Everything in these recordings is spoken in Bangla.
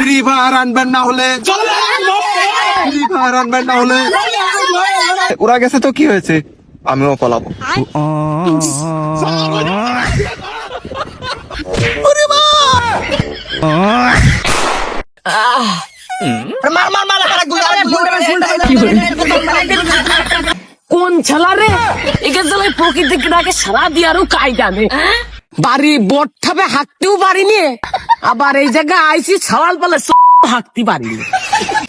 ফ্রি ফায়ার আনবেন না হলে ফ্রি ফায়ার আনবেন না হলে ওরা গেছে তো কি হয়েছে? আমিও পালাবো। কোন ছালা রে? একে জ্বালায় প্রকৃতিকে ডাকে সারা দিয়ারও কাই জানে বাড়ি বট থাপে হাঁকতেও পারিনি। আবার এই জায়গায় আইসি ছালাল পালে হাঁকতে পারিনি।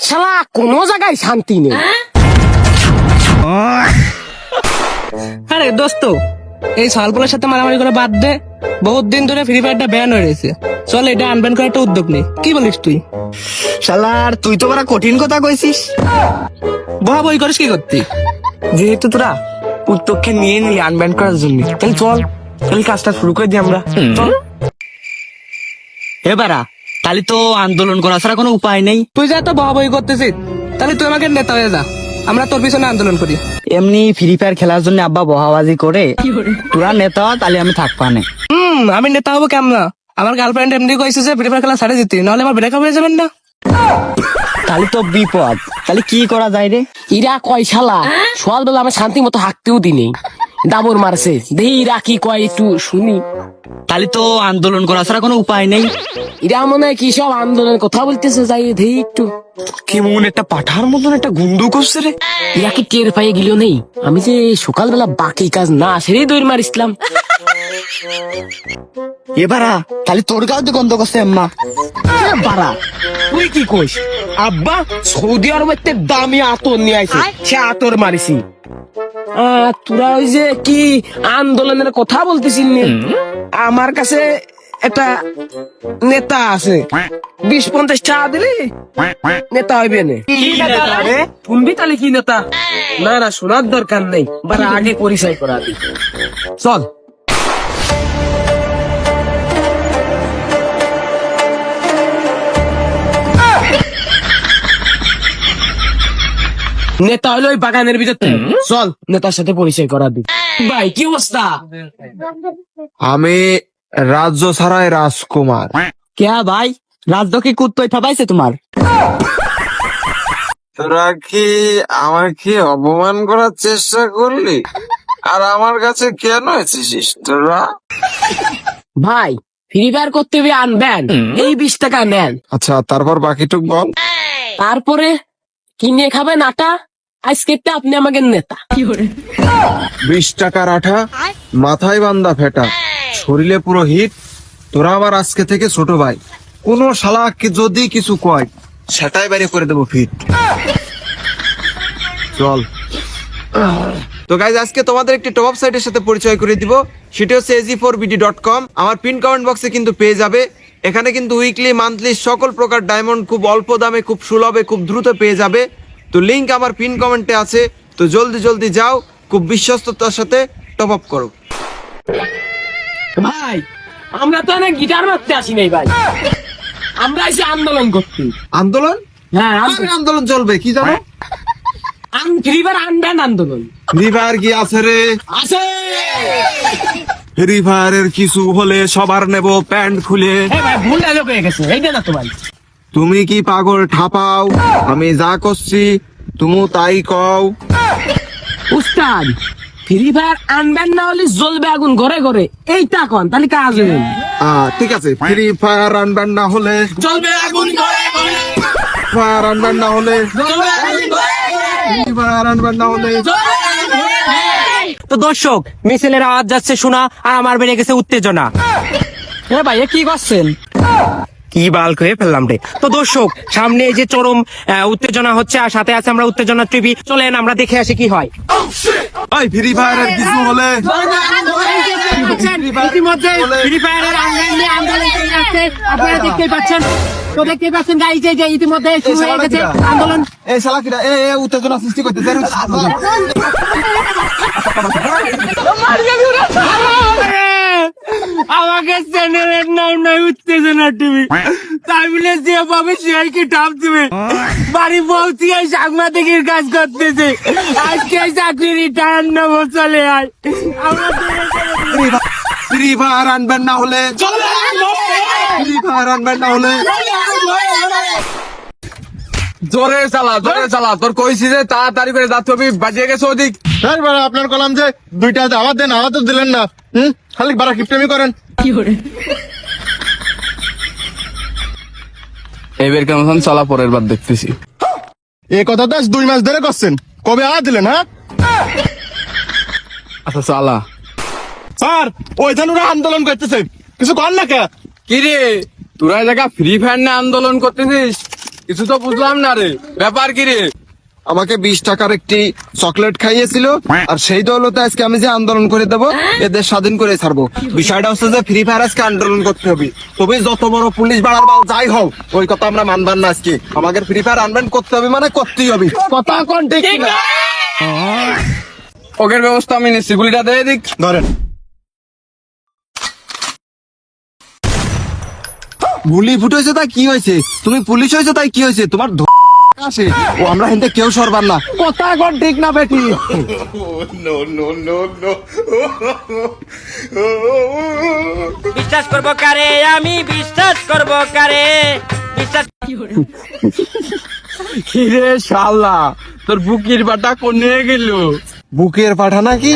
শালা কোনো জায়গায় শান্তি নেই। আরে দোস্ত এই সালপলের সাথে মারামারি করে বাদ দে। বহুত দিন ধরে ফ্রি ফায়ারটা ব্যান হয়ে রয়েছে। চল এটা আনব্যান করার একটা উদ্যোগ নেই কি বলিস তুই? শালার তুই তো বড় কঠিন কথা কইছিস। বহা বই করিস কি করতি? যেহেতু তোরা উদ্যোগকে নিয়ে নিলি আনব্যান করার জন্য তাহলে চল তাহলে কাজটা শুরু করে দিই আমরা। চল। এবারা তাহলে তো আন্দোলন করা ছাড়া কোনো উপায় নেই। তুই যা তো বহা বই করতেছিস তাহলে তুই আমাকে নেতা হয়ে যা। আমরা তোর পিছনে আন্দোলন করি। এমনি ফ্রি ফায়ার খেলার জন্য আব্বা বহাবাজি করে তোরা নেতা হ, তাহলে আমি থাকবা না হুম আমি নেতা হব কেমন? আমার গার্লফ্রেন্ড এমনি কইছে যে ফ্রি ফায়ার খেলা ছাড়ে দিতে নাহলে আমার ব্রেকআপ হয়ে যাবেন না। তাহলে তো বিপদ। তাহলে কি করা যায় রে? ইরা কয় শালা সকাল বেলা আমি শান্তি মতো হাঁকতেও দিনি। দাবর মারছে। দেহি কি কয় একটু শুনি। তাহলে তো আন্দোলন করা ছাড়া কোনো উপায় নেই। ইরা মনে হয় কি সব আন্দোলনের কথা বলতেছে যাই দেহি একটু। কেমন একটা পাঠার মতন একটা গুন্ডু করছে রে? কি টের পাইয়ে গেল নেই? আমি যে সকালবেলা বাকি কাজ না সেরেই দৌড় মারিছিলাম। এবারা তাহলে তোর গাও তো গন্ধ করছে আম্মা বাড়া। তুই কি কইস? আব্বা সৌদি আরবের দামি আতর নিয়ে আইছে। সে আতর মারিছি। তোরা ওই যে কি আন্দোলনের কথা বলতেছি নে? আমার কাছে একটা নেতা আছে। বিশ পঞ্চাশ টাকা দিলে নেতা হইবে শুনবি তাহলে কি নেতা? না না শোনার দরকার নেই। বারা আগে পরিচয় করা চল। নেতা হলো ওই বাগানের ভিতর থেকে। চল নেতার সাথে পরিচয় করা দি ভাই কি অবস্থা? আমি রাজ্য ছাড়াই রাজকুমার। কে ভাই? রাজদ কি কুত্তই ঠাপাইছে তোমার? তোরা কি আমাকে অপমান করার চেষ্টা করলি? আর আমার কাছে কেন এসেছিস তোরা? ভাই ফ্রি ফায়ার করতে হবে আনবেন এই বিশ টাকা নেন। আচ্ছা তারপর বাকিটুক বল। তারপরে কিনে খাবেন আটা আজকেরটা আপনি আমাকে নেতা টাকার আঠা, মাথায় বান্দা ফেটা। শরীরে পুরো হিট, তোরা আমার আজকে থেকে ছোট ভাই। কোন শালা কি যদি কিছু কয়, সেটাই বাইরে করে দেবো ফিট। চল। তো গাইজ আজকে তোমাদের একটি টপ সাইটের সাথে পরিচয় করে দিব। সেটি হচ্ছে AG four BD dot com আমার পিন কমেন্ট বক্সে কিন্তু পেয়ে যাবে। এখানে কিন্তু উইকলি মান্থলি সকল প্রকার ডায়মন্ড খুব অল্প দামে, খুব সুলভে, খুব দ্রুত পেয়ে যাবে। তো লিঙ্ক আমার পিন কমেন্টে আছে। তো জলদি জলদি যাও খুব বিশ্বস্ততার সাথে টপ আপ করো। ভাই আমরা তো অনেক গিটার মারতে আসি নাই ভাই। আমরা এসে আন্দোলন করতে আন্দোলন? হ্যাঁ আন্দোলন। চলবে কি জানো? ফ্রি ফায়ার আনবেন আন্দোলন। ফায়ার কি আছে রে? আছে। ফ্রি ফায়ারের কিছু হলে সবার নেব প্যান্ট খুলে। ভাই ভুল ডায়লগ হয়ে গেছে এইটা না তো ভাই। তুমি কি পাগল ঠাপাও? আমি যা করছি তুমি তাই কও। উস্তাদ ফ্রি ফায়ার আনবেন না হলে জ্বলবে আগুন ঘরে ঘরে। এইটা কন তাহলে কাজ হবে। ঠিক আছে ফ্রি ফায়ার আনবেন না হলে জ্বলবে আগুন ঘরে ঘরে। ফায়ার আনবেন না হলে জ্বলবে আগুন ঘরে ঘরে। ফ্রি ফায়ার আনবেন না হলে তো দর্শক মিছিলের আওয়াজ যাচ্ছে শোনা আর আমার বেড়ে গেছে উত্তেজনা। এ ভাই কি করছেন? কি বাল করে ফেললাম রে? তো দর্শক সামনে যে চরম আহ, উত্তেজনা হচ্ছে আর সাথে আছে আমরা উত্তেজনা ট্রিপি চলেন আমরা দেখে আসি কি হয়। ওই ফ্রি ফায়ারের কিছু হলে? ইতিমধ্যে ফ্রি ফায়ারের অনলাইন নিয়ে আন্দোলন চলে আপনারা দেখতেই পাচ্ছেন। তো দেখতেই পাচ্ছেন গাইজ এই যে ইতিমধ্যে শুরু হয়ে গেছে আন্দোলন। এই শালা কিরা এ এ উত্তেজনা সৃষ্টি করতে আমাকে চ্যানেলের নাম নাই উত্তেজনা টিভি। তাই বলে যে পাবে সে কি টাপ দিবে। বাড়ি পৌঁছে এই সাংবাদিকের কাজ করতেছে। আজকে এই চাকরি রিটায়ার নেব চলে আয়। ফ্রি ফায়ার আনবেন না হলে। ফ্রি ফায়ার আনবেন না হলে। জোরে চালা জোরে চালা। তোর কইছি যে তাড়াতাড়ি করে যাতে বাজিয়ে গেছে ওদিক। আপনার কলাম যে দুইটা আবার দেন আবার তো দিলেন না। হুম? খালি বারা কিপটেমি করেন। কি করে? এবার কেমন চালা পরের বার দেখতেছি। এই কথা তো দুই মাস ধরে করছেন। কবে আ দিলেন হ্যাঁ? আচ্ছা চালা। স্যার ওইখানে ওরা আন্দোলন করতেছে। কিছু কর না কে? কি রে? তোরা জায়গা ফ্রি ফায়ার না আন্দোলন করতেছিস? কিছু তো বুঝলাম না রে। ব্যাপার কি রে? আমাকে বিশ টাকার একটি চকলেট খাইয়েছিল আর সেই দৌলতে আজকে আমি যে আন্দোলন করে দেবো এদের স্বাধীন করে ছাড়বো। বিষয়টা হচ্ছে যে ফ্রি ফায়ার আজকে আন্দোলন করতে হবে। তবে যত বড় পুলিশ বাড়ার বাল যাই হোক ওই কথা আমরা মানবার না আজকে। আমাকে ফ্রি ফায়ার আনবেন করতে হবে মানে করতেই হবে। কথা কোন ঠিক না? ওগের ব্যবস্থা আমি নিচ্ছি। গুলিটা দিয়ে দিক। ধরেন। গুলি ফুটেছে তাই কি হয়েছে? তুমি পুলিশ হয়েছে তাই কি হয়েছে? তোমার আসে। ও আমরা হিন্দে কেউ সরবার না। কথা কোন ঠিক না বেটি। বিশ্বাস করব কারে? আমি বিশ্বাস করব কারে? বিশ্বাস কিরে শালা তোর বুকের বাটা কোন নিয়ে গেল? বুকের পাঠা নাকি?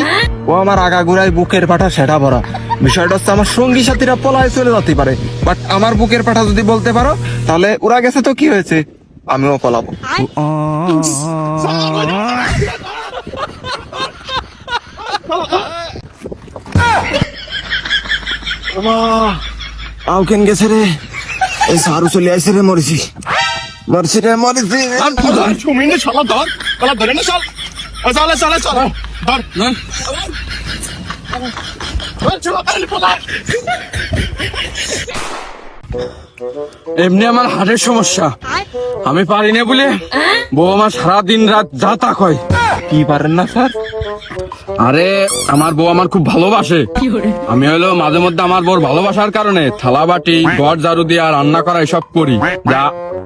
ও আমার আগাগুড়ায় বুকের পাঠা সেটা ভরা। বিষয়টা হচ্ছে আমার সঙ্গী সাথীরা পলায় চলে যেতে পারে। বাট আমার বুকের পাঠা যদি বলতে পারো তাহলে ওরা গেছে তো কি হয়েছে? আমিও পলাবো। আও কেন গেছে রে? এই সারু চলে আইছে রে মরেছি। মরছি রে মরেছি। সুমিনে ধর ধরে। না ধর। এমনি আমার হার্টের সমস্যা। আমি পারি না বলে বউ আমার সারা দিন রাত যা তা কয়। কি পারেন না স্যার? আরে আমার বউ আমার খুব ভালোবাসে। আমি হলো মাঝে মধ্যে আমার বউর ভালোবাসার কারণে থালা বাটি ঘর ঝাড়ু দিয়ে আর রান্না করা এসব করি যা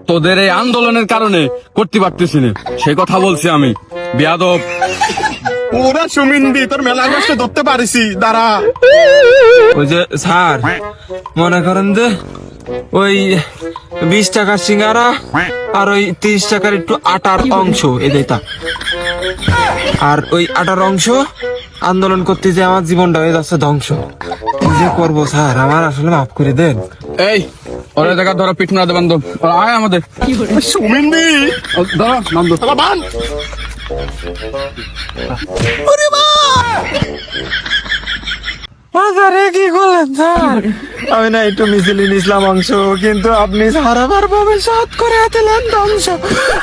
তোদের এই আন্দোলনের কারণে করতে পারতেছি না। সে কথা বলছি আমি। বিয়াদব। ওরা সুমিন্দি তোর মেলা কষ্ট ধরতে পারিসি দাঁড়া। ওই যে স্যার মনে করেন যে ওই বিশ টাকার সিঙ্গারা আর ওই তিরিশ টাকার একটু আটার অংশ এই তা। আর ওই আটার অংশ আন্দোলন করতে যে আমার জীবনটা হয়ে যাচ্ছে ধ্বংস। কি যে করব স্যার? আমার আসলে মাফ করে দেন। এই ওরা জায়গা ধরো পিঠ না দেবেন আয় আমাদের। ধরো বান। আরে কি করলেন স্যার? আমি না একটু মিছিলে নিছিলাম অংশ কিন্তু আপনি স্যার আমার ভবিষ্যৎ করে দিলেন ধ্বংস।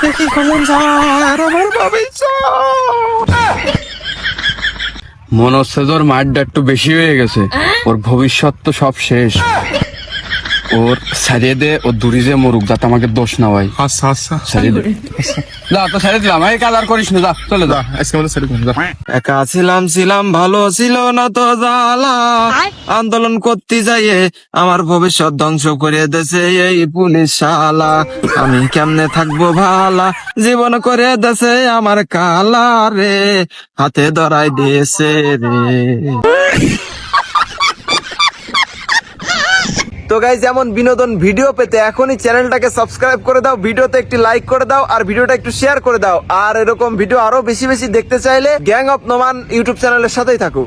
এ কি করলেন স্যার আমার ভবিষ্যৎ? মারটা একটু বেশি হয়ে গেছে। ওর ভবিষ্যৎ তো সব শেষ। ওর ছাড়িয়ে দে ওর দূরি যে মরুক যাতে আমাকে দোষ না হয় আচ্ছা আচ্ছা। ছাড়িয়ে দে। যা তো ছেড়ে দিলাম। এই কাজ আর করিস না যা চলে যা। আজকে আমাদের সারি যা। একা ছিলাম ছিলাম ভালো ছিল না তো জ্বালা। আন্দোলন করতে যাইয়ে আমার ভবিষ্যৎ ধ্বংস করে দেছে এই পুলিশ শালা। আমি কেমনে থাকব ভালা? জীবন করে দেছে আমার কালা রে। হাতে ধরাই দিয়েছে রে। তো গাইজ যেমন বিনোদন ভিডিও পেতে এখনই চ্যানেলটাকে সাবস্ক্রাইব করে দাও, ভিডিওতে একটি লাইক করে দাও, আর ভিডিওটা একটু শেয়ার করে দাও। আর এরকম ভিডিও আরও বেশি বেশি দেখতে চাইলে গ্যাং অফ নোমান ইউটিউব চ্যানেলের সাথেই থাকো